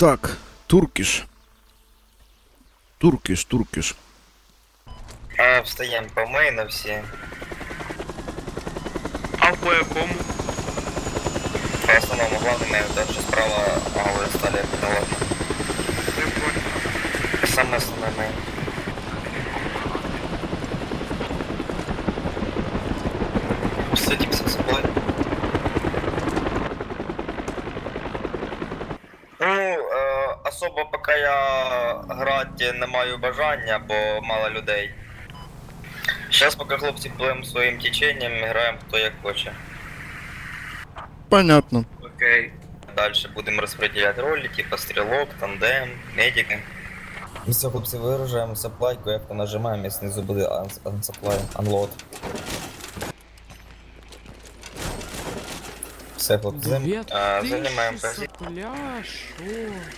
Так, туркіш. Туркіш, туркіш. А, встаємо по мейну всі. А по якому? По основному главному мейну, так що справа агової сталі підняла. Не понял. Саме основне мейн. Садимся в сплай. Особо поки я грати не маю бажання, бо мало людей. Зараз поки хлопці пливемо своїм теченням, граємо хто як хоче. Понятно. Окей. Дальше будемо розподіляти ролі, типа стрілок, тандем, медики. Все, хлопці, вигружаємо саплайку, як то нажимаємо, і знизу буде unsupplay, unload. Все, хлопці, займ- Две А, тисячі займаємо позицію. сопля, шо?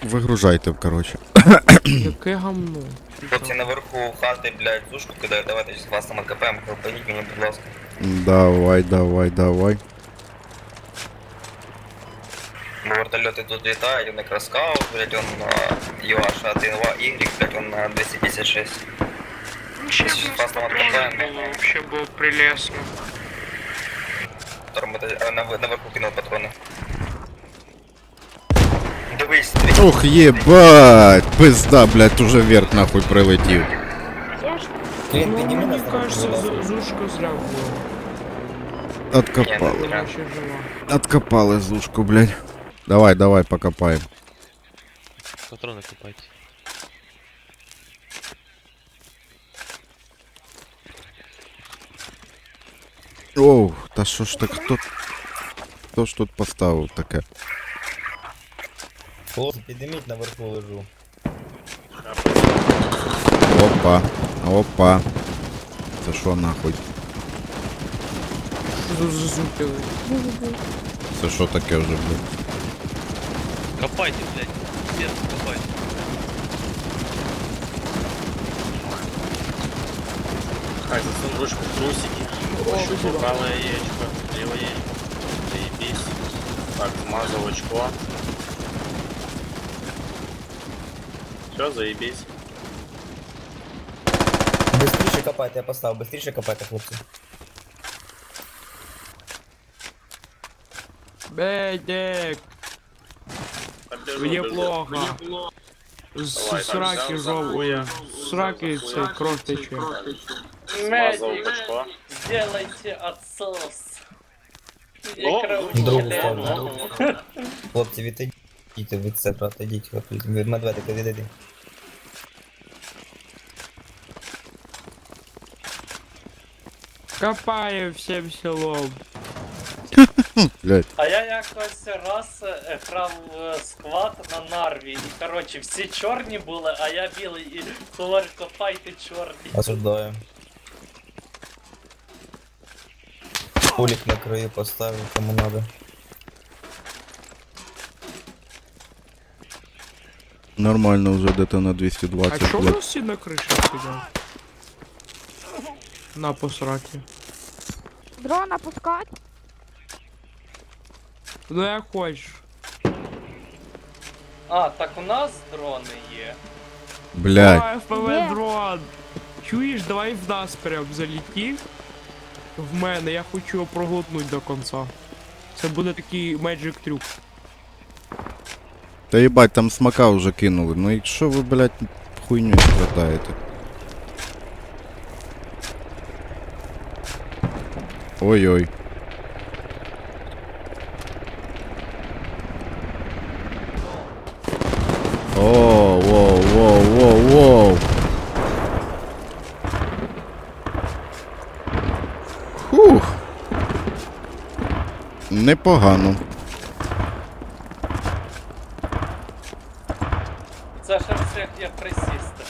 Вигружайте, коротше. Яке гамно. Хлопці наверху хати, блядь, зушку кидають, давайте зараз вас там АКПМ, хлопаніть мені, будь ласка. Давай, давай, давай. Бо вертольоти тут літають, він якраз скаут, блядь, он на UH 1 Y, блядь, он на 256. Ще б Щас нас вас там патрони откопаємо. було, вообще було прелесно. Второму етажі- а, нав- наверху кинув патрони. Дивись, дивись. Ох, єбать! Пизда, блядь, уже вверх нахуй прилетів. Клін, Ну, підніми мені нас, кажется, будь ласка. Зу- Зушка зря була. Откопали. Вона ще жива. Откопали зушку, блядь. Давай, давай, покопаем. Патроны купайте. Оу, та що ж так, хто... Хто ж тут поставив таке? Хлопці, підніміть наверху лежу. Опа, опа. Це що нахуй? Зу- Зазупили. Це що таке вже, блядь? Копайте, блядь. Нет, копайте. Хай засунь ручку в трусики. Щупал правое яичко, левое яичко. Заебись. Так, смазал очко. Все, заебись. Бистріше копайте, я поставив, бистріше копайте, хлопці. Бедик, мне плохо. Сраки. З сраки це кров тече. Смазал очко. Сделайте отсос. О, Другу сторону, другу сторону. Хлопці, відійдіть від це, брат, ідіть, хлопці, від медведика відійдіть. Копаю всім селом. Блядь. А я якось раз е, грав в сквад на нарві, і коротше всі чорні були, а я білий і говорю, копайте чорні. Осуждаю. Пулік на краю поставив, кому надо. Нормально вже где-то на А 220, у нас всі на криші сидять? На посраки. Дрона пускать? Ну як хочеш. А, так у нас дрони є. Блядь. Давай, ФПВ Є. дрон. Чуєш, давай в нас прям залети. В мене, я хочу його проглотнути до конца. Це буде такий magic трюк. Та їбать, там смака вже кинули. Ну якщо що ви, блядь, хуйню страдаєте? Ой-ой. Непогано. Це ж всіх є присісти.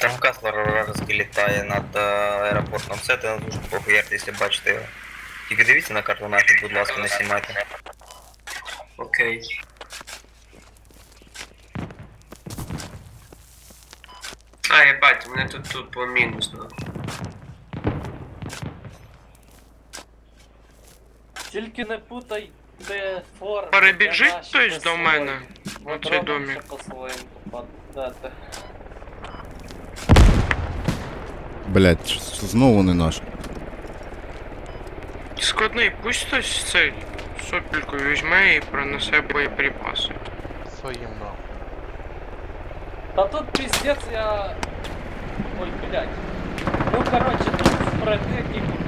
Там Каслер вражеський літає над е, аеропортом. Все, ти на дужку похуярте, якщо бачите його. Тільки дивіться на карту нашу, будь ласка, не знімайте. Окей. А, ебать, у мене тут тут по мінус, ну. Тільки не путай Це форма. Перебіжить для наших хтось до мене Ви на цей дроном домик? ще по-своєму. Блять, знову не наш. Складний, пусть хтось цей сопільку візьме і принесе боєприпаси. Своїм нахуй. Та тут пиздец я... Ой, блядь. Ну, короче, тут впритик і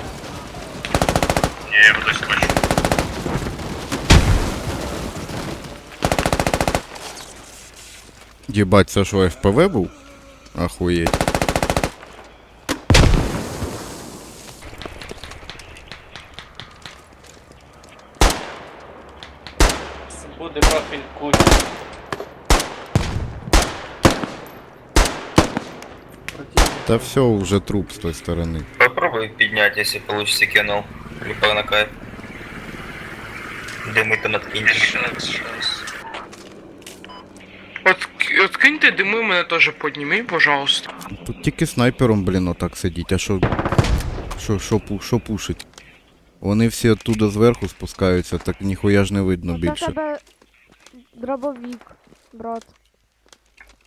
Єбать, це що ФПВ був? Ахуєть. Буде профіль куті. Та все, уже труп з той сторони. Попробуй підняти, якщо получится кинул. Либо на кайф. Дими там откиньте. От, от киньте дими, мене теж підніміть, пожалуйста. Тут тільки снайпером, блін, отак сидіть, а що. Що, що, пу- що пушить? Вони всі оттуда зверху спускаються, так ніхуя ж не видно Ну, це більше. тебе дробовик, брат.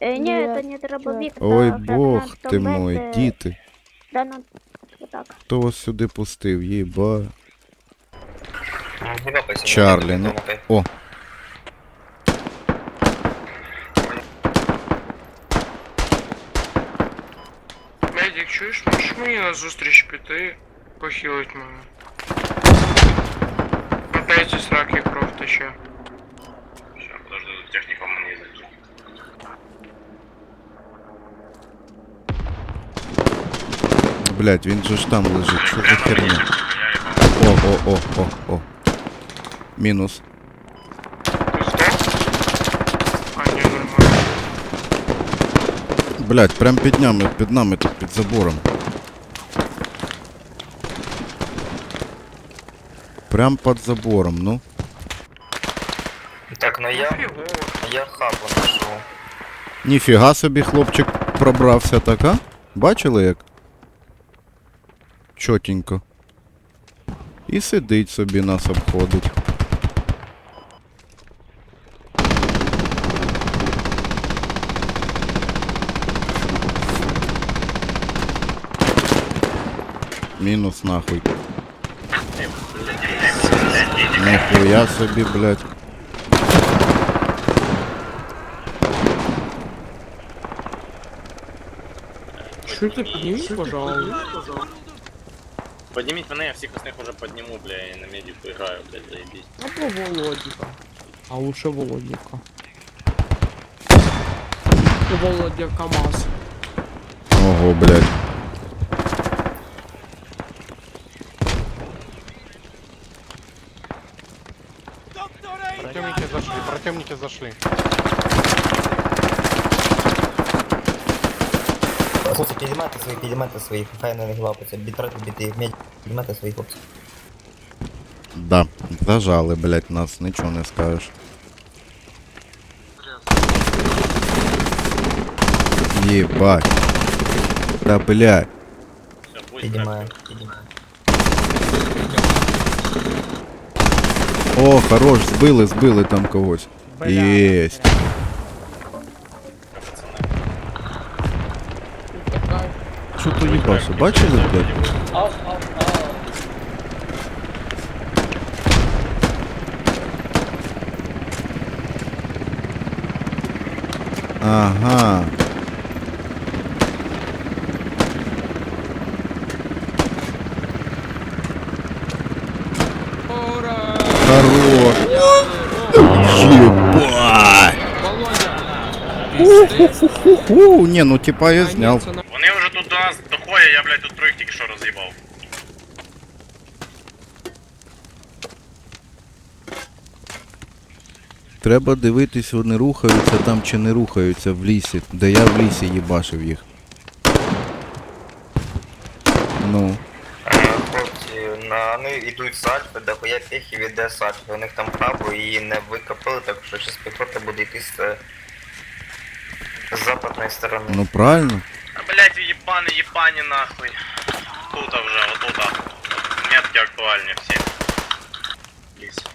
Э, Нет, не, это не дробовик, это Ой как бог на ти том мой, это- діти. Да, ну, вот так. Хто вас сюди пустив? Єба. Не лапайся, Чарлі, на ну. кайф. О, Медик, чуєш, можеш мені на зустріч піти, похилить мене. Опять із раки кров тече. Сейчас, подожди, тут техника мені зайде. блять, він же ж там лежить. Що за херня? О, о, о, о, о. Мінус. Блять, прям під нами, під нами тут під забором. Прям під забором, ну. Так, ну я, я хабу знайшов. Ніфіга собі хлопчик пробрався так, а? Бачили як? Чотенько. І сидить собі нас обходить. Мінус нахуй. Ніхуя собі, блядь. Ти підніміть, пожалуйста? Поднимите мене, я всіх остальних уже подниму, бля, і на медику играю, блядь, заебись. Або Володіка. А лучше Володіка. Володя КамАЗ. Ого, блядь. Противники зашли, противники зашли. Хлопці, підіймайте свої, підіймайте свої, хай не лапаться. Бітрати біти, медь, підіймайте свої хлопці. Да, зажали, блядь, нас, нічого не скажеш. Єбать. Да, будь Підіймаю, підіймаю. О, хорош, збили, збили там когось. Єсть. Що то їбався? Бачили, блядь? Ав. Ага. Єбать. Фу, не, ну типа я зняв. Вони вже тут до нас доходять, я, блядь, тут троїх тільки що роз'їбав. Треба дивитись, вони рухаються там чи не рухаються в лісі, де я в лісі їбашив їх. Ну, вони йдуть з Альфи, дохуя пехів іде з Альфи. У них там хабу її не викопали, так що зараз піхота буде йти з, е, з западної сторони. ну правильно. А, блядь, ебаны, ебани нахуй. Тут уже, вот туда. Метки актуальны все. Здесь.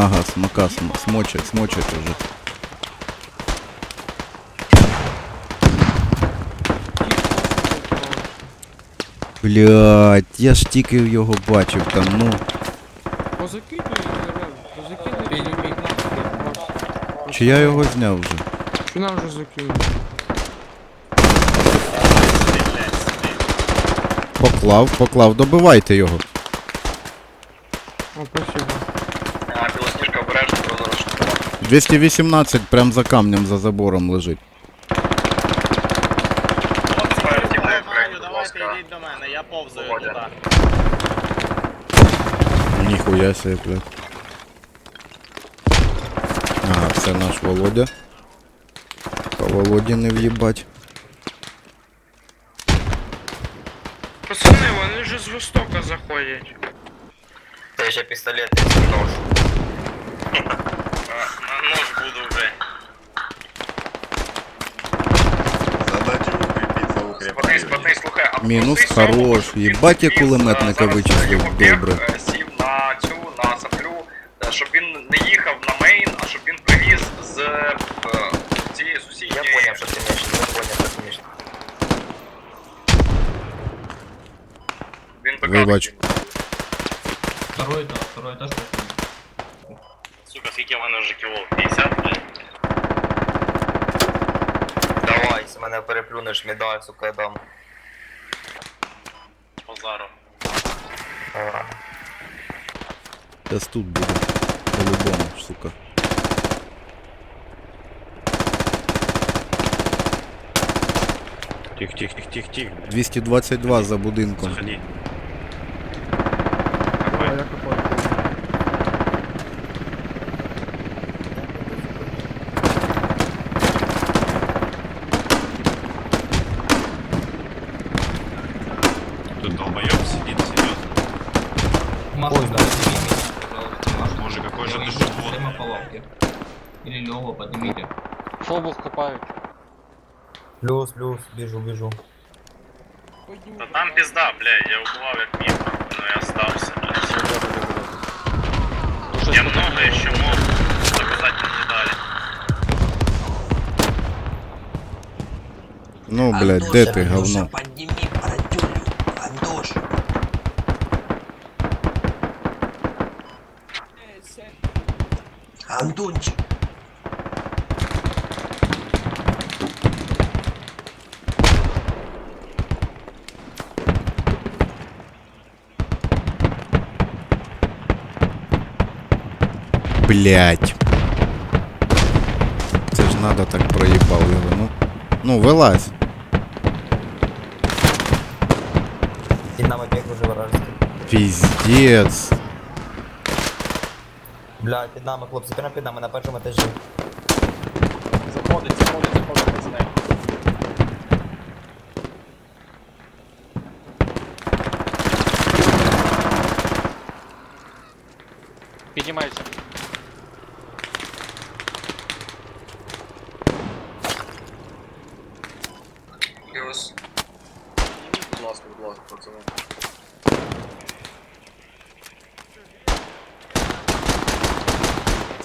Ага, смока, см, смочать, смочать уже. Блять, я ж тільки його бачив там, ну. Позакидуй, позакидуй. Чи я його зняв вже? Чи нам вже закинув? Поклав, поклав, добивайте його. О, 218 прям за камнем за забором лежить. Давайте йдіть до мене, я повзаю Володя. туди. Ніхуя себе, блядь. Ага, це наш Володя. По Володі не в'їбать. Пацани, вони вже з востока заходять. Це ще пістолет і нож. На нож буду вже. Смотри, смотри, слухай, а Мінус ти хорош. щоб він Єбать я привіз, кулеметника е, зараз вичислив його біг, добре. е, Сів на цю, на саплю, е, щоб він не їхав на мейн, а щоб він привіз з е, цієї Я сусідньої. поняв, що ти міш, я поняв, що ти міш. Він Вибач. Второй этаж, второй этаж. Мене вже кіло? 50, блядь? Давай, якщо мене переплюнеш, медаль, сука, я дам. Позару. Ага. Зараз тут буде. По-любому, сука. Тихо, тихо, тихо, тихо, тихо. 222 за будинком. Заходи. Плюс, плюс, біжу, біжу. Та там пізда, блядь, я убивав як міг, но я остався, блядь. Я много еще мог заказать не дали. Ну, блядь, де ти, говно? Блять. Це ж надо так проїбав його, ну. Ну, вилазь. І нам опять уже вражеский. Піздец. Бля, під нами, хлопці, прямо під нами, на першому етажі. Заходить, заходить, заходить, з нею.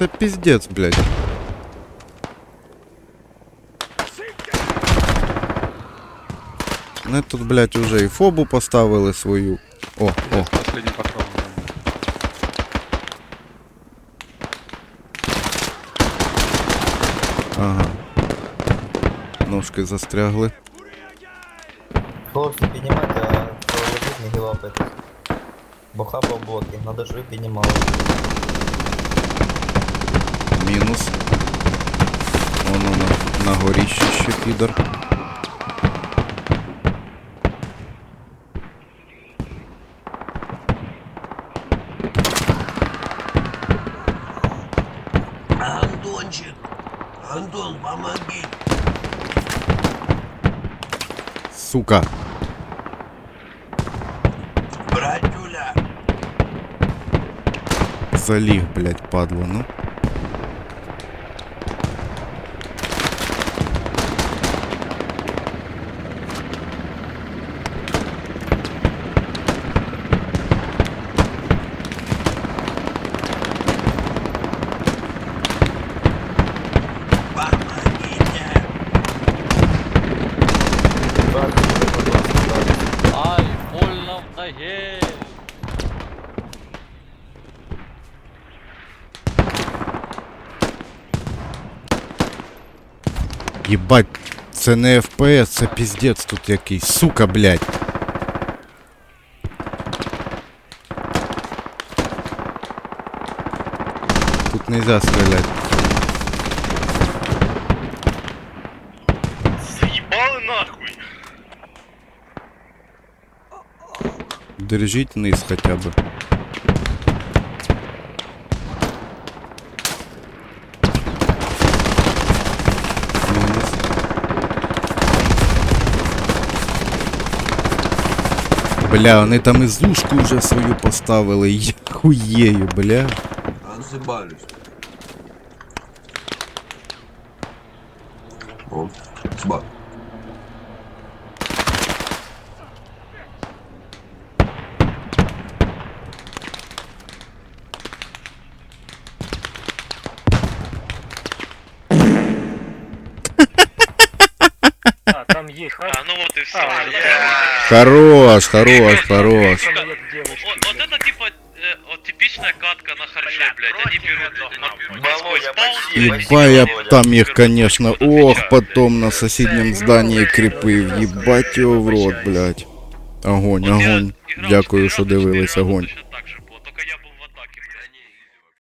Це піздець, блядь. Вони тут, блядь, уже і фобу поставили свою. О, о. Последній патрон. Ага. Ножки застрягли. Хлопці, піднімайте, а то лежить, не гілапайтесь. Бо хаба боки, надо ж ви піднімали. Мінус. Воно на, на горіще ще підер. Антончик! Антон, помоги! Сука! Братюля! Заліг, блядь, падло, ну. В ноге. Єбать, це не FPS, це піздець тут якийсь. Сука, блядь. Тут нельзя стрелять. Держіть низ хоча б. Мінус. Бля, вони там і зушку вже свою поставили. Я хуєю, бля. Отзывались. А, там є А, ну вот и все. А, Хорош, хорош, хорош. Вот это типа э, вот типичная катка на харче, блядь. Они берут на- на- морской Володя, спаун, спасибо. блядь, Еба, я Володя. там їх, конечно, ох, потом на сусідньому зданні кріпив. Єбать його в рот, блядь. Огонь, Вот я огонь. играл Дякую, четыре що раза, четыре дивились, раза огонь. точно